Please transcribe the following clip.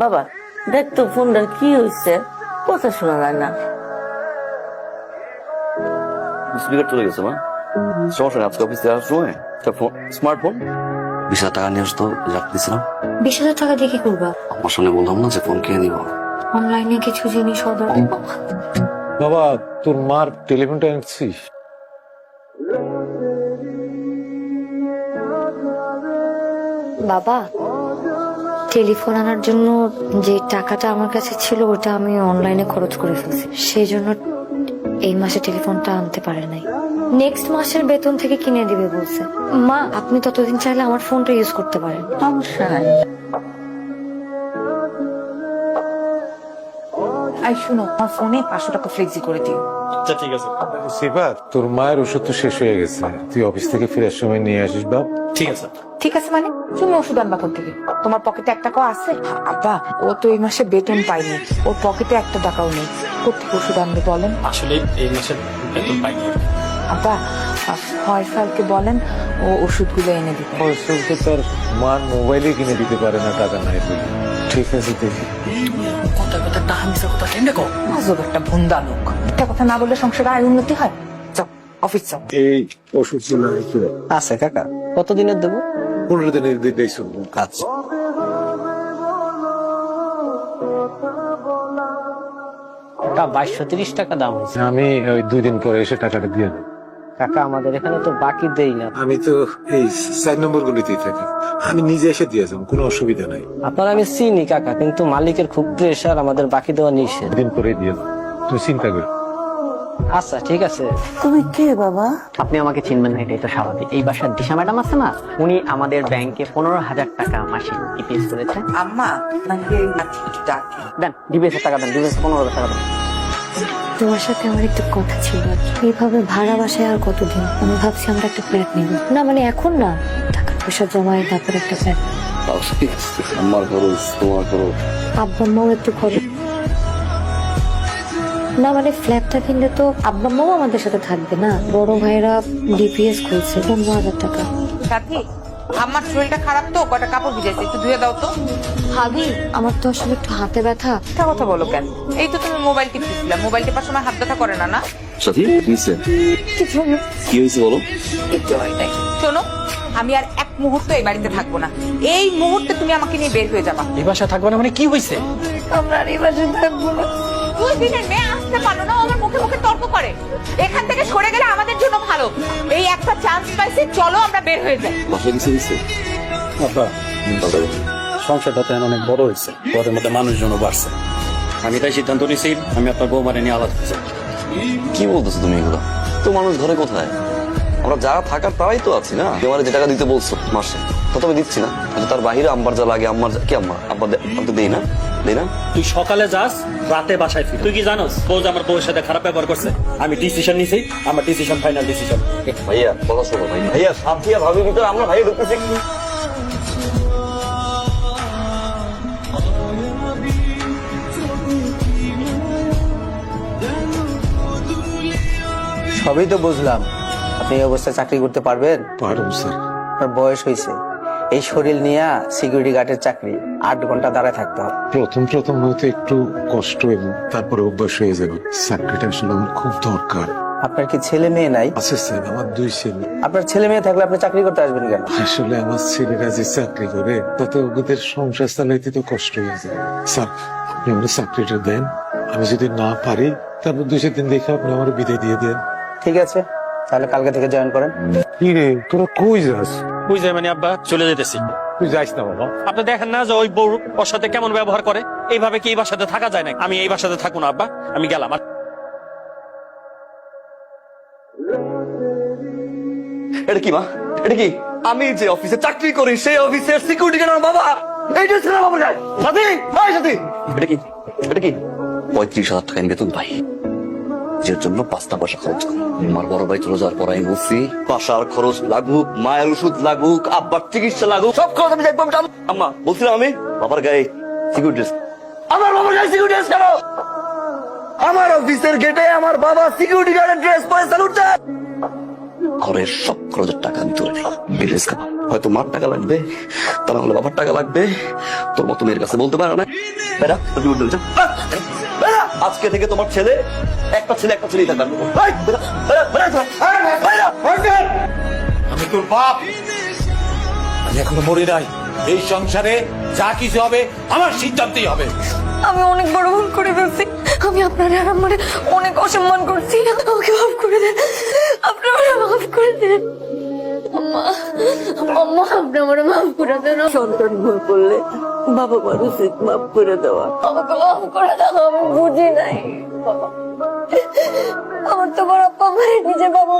বাবা দেখ তো ফোনটার কি হয়েছে কথা শোনা যায় না। স্পিকার চলে গেছে মা। সমস্যা নেই আজকে অফিসে আসার সময় একটা ফোন স্মার্টফোন বিশ হাজার টাকা নিয়ে আসতো রাখতেছিলাম বিশ হাজার টাকা দিয়ে কি করবা? আমার সামনে বললাম না যে ফোন কিনে দিব অনলাইনে কিছু জিনিস অর্ডার বাবা তোর মার টেলিফোনটা এনেছিস বাবা টেলিফোন আনার জন্য যে টাকাটা আমার কাছে ছিল, ওটা আমি অনলাইনে খরচ করে ফেলছি। সেই জন্য এই মাসে টেলিফোনটা আনতে পারে নাই। নেক্সট মাসের বেতন থেকে কিনে দিবে বলছে। মা, আপনি ততদিন চাইলে আমার ফোনটা ইউজ করতে পারেন। আই শুনো, আমার ফোনে পাঁচশো টাকা ফ্লেক্সি করে দিও। সেবা তোর মায়ের ওষুধ তো শেষ হয়ে গেছে। তুই অফিস থেকে ফেরার সময় নিয়ে আসিস বাপ। ঠিক আছে। ঠিক আছে মানে? তুমি ওষুধ আনবা কোথা থেকে তোমার পকেটে একটা টাকা আছে? আব্বা ও তো এই মাসে বেতন পাইনি ওর পকেটে একটা টাকাও নেই। কোথেকে ওষুধ আনবে বলেন? আসলে এই মাসে বেতন পাইনি। আব্বা ফয়সালকে বলেন ও ওষুধগুলো এনে দিবে। ফসল তো তোর মার মোবাইলে কিনে দিতে পারে না টাকা নাই ঠিক আছে দেখি কথা কথা মিশা কথা কো আজব একটা ভুন্দা লোক। একটা কথা না বললে সংসারে আয় উন্নতি হয়? যাও অফিস যাও। এই ওষুধগুলো একটু আছে কাকা। কতদিনের দেবো? পনেরো দিনের দিতেই শুনব আচ্ছা কাকা বাইশশো তিরিশ টাকা দাম হয়েছে। আমি ওই দুই দিন পরে এসে টাকাটা দিয়ে দেবো। কাকা আমাদের এখানে তো বাকি দেই না। আমি তো এই চার নম্বর গুলিতেই থাকি। আমি নিজে এসে দিয়ে যাব কোনো অসুবিধা নাই। আপনার আমি চিনি কাকা কিন্তু মালিকের খুব প্রেশার আমাদের বাকি দেওয়া নিষেধ। দিন পরে দিয়ে তুই চিন্তা কর। আচ্ছা ঠিক আছে। তুমি কে বাবা? আপনি আমাকে চিনবেন না এটাই তো স্বাভাবিক। এই বাসার দিশা ম্যাডাম আছে না? উনি আমাদের ব্যাংকে পনেরো হাজার টাকা মাসিক ইপিএস করেছে। আম্মা নাকি ডাকে দেন ডিবিএস টাকা দেন ডিবিএস পনেরো হাজার টাকা দেন। তোমার সাথে আমার একটা কথা ছিল। আর কি। এইভাবে ভাড়া বাসায় আর কতদিন? আমি ভাবছি আমরা একটা ফ্ল্যাট নিব। না মানে এখন না। টাকা পয়সা জমায় তারপর একটা ফ্ল্যাট। আমার খরচ তোমার খরচ আব্বা আম্মাও একটু খরচ না মানে ফ্ল্যাটটা কিনলে তো আব্বা আম্মাও আমাদের সাথে থাকবে না। বড় ভাইরা ডিপিএস খুলছে পনেরো হাজার টাকা। সাথী আমার শরীরটা খারাপ তো কটা কাপড় ভিজেছে একটু ধুয়ে দাও তো। ভাবি আমার তো আসলে একটু হাতে ব্যথা। কথা বলো কেন? এই তো তুমি মোবাইল টিপতেছিলা মোবাইল টিপার সময় হাত ব্যথা করে না না? সাথী কি কিছু না। কি হয়েছে বলো? একটু হয় তাই। শোনো আমি আর এক মুহূর্ত এই বাড়িতে থাকব না। এই মুহূর্তে তুমি আমাকে নিয়ে বের হয়ে যাবা। এই বাসায় থাকবে না মানে কি হয়েছে? আমরা আর এই বাসায় থাকব না। দুই দিনের মেয়ে আসতে পারল না ও আমার মুখে মুখে তর্ক করে। এখান থেকে সরে গেলে আমাদের জন্য ভালো। এই একটা চান্স পাইছি চলো আমরা বের হয়ে যাই। আব্বা সংসারটা তো এখন অনেক বড় হয়েছে। ঘরের মধ্যে মানুষজনও বাড়ছে। আমি তাই সিদ্ধান্ত নিয়েছি আমি আপনার বৌমারে নিয়ে আলাদা কি বলতেছো তুমি এগুলো? তো মানুষ ঘরে কোথায়? আমরা যারা থাকার তারাই তো আছি না? তোমার যে টাকা দিতে বলছো মাসে তত আমি দিচ্ছি না। কিন্তু তার বাহিরে আম্বার যা লাগে আম্মার কি আম্মা? আব্বা তো দেই না। দেই না? তুই সকালে যাস রাতে বাসায় ফির। তুই কি জানোস? বউ যে আমার বউয়ের সাথে খারাপ ব্যবহার করছে আমি ডিসিশন নিয়েছি আমার ডিসিশন ফাইনাল ডিসিশন ভাইয়া বলো শোনো ভাই। ভাইয়া সাথিয়া ভাবির ভিতরে আমরা ভাইয়া ঢুকতেছি। সবই তো বুঝলাম। আপনি এই অবস্থায় চাকরি করতে পারবেন? স্যার। আপনার বয়স হয়েছে। এই শরীর নিয়ে সিকিউরিটি গার্ডের চাকরি আট ঘণ্টা দাঁড়ায় থাকতে হবে। প্রথম প্রথম হয়তো একটু কষ্ট এবং তারপরে অভ্যাস হয়ে যাবে। চাকরিটা আসলে আমার খুব দরকার। আপনার কি ছেলে মেয়ে নাই? আছে স্যার আমার দুই ছেলে। আপনার ছেলে মেয়ে থাকলে আপনি চাকরি করতে আসবেন কেন? আসলে আমার ছেলেরা যে চাকরি করে তাতে ওদের সংসার চালাইতে তো কষ্ট হয়ে যায়। স্যার আপনি আমার চাকরিটা দেন। আমি যদি না পারি তারপর দুই চার দিন দেখে আপনি আমার বিদায় দিয়ে দেন। ঠিক আছে তাহলে কালকে থেকে জয়েন করেন। কি রে তোরা কই যাস? যায় মানে আব্বা? চলে যেতেছি। তুই যাইস না বাবা। আপনি দেখেন না যে ওই বউ ওর সাথে কেমন ব্যবহার করে? এইভাবে কি এই বাসাতে থাকা যায় না আমি এই বাসাতে থাকব না আব্বা। আমি গেলাম। আর এটা কি মা? এটা কি? আমি যে অফিসে চাকরি করি সেই অফিসের সিকিউরিটি গার্ড আমার বাবা। এইটা ছিল বাবা যায় সাথী ভাই সাথী। এটা কি? এটা কি? পঁয়ত্রিশ হাজার টাকা বেতন পাই যে জন্য পাঁচটা পয়সা খরচ আমার বড় ভাই চলে যাওয়ার পর আমি বলছি, বাসার খরচ লাগুক, মায়ের ওষুধ লাগুক, আব্বার চিকিৎসা লাগুক, সব খরচ আমি দেখব আম্মা, বলছিলাম আমি, বাবার গায়ে সিকিউরিটি আমার বাবার গায়ে সিকিউরিটি কেন? আমার অফিসের গেটে আমার বাবা সিকিউরিটি গার্ডের ড্রেস পরে স্যালুট ঘরের সব খরচের টাকা আমি তুলে নেই বিদেশ হয়তো মার টাকা লাগবে তা না হলে বাবার টাকা লাগবে, তোর মতো মেয়ের কাছে বলতে পারো না। বেড়া তুমি! বেড়া! আজকে থেকে তোমার ছেলে একটা ছেলে একটা ছেলেই থাকবে। আমি তোর বাপ। আমি এখনও মরি নাই। এই সংসারে যা কিছু হবে আমার সিদ্ধান্তই হবে। আমি অনেক বড় ভুল করে ফেলছি। আমি আপনার আর আমার অনেক অসম্মান করছি। আমাকে মাফ করে দেন। আপনি আমার মাফ করে দেন। আম্মা আম্মা আপনি আমার মাফ করে দেন সন্তান ভুল করলে বাবা মার উচিত মাফ করে দেওয়া। আমাকে মাফ করে দাও আমি বুঝি নাই। আমার তো বড় আব্বা আমার নিজে বাবা।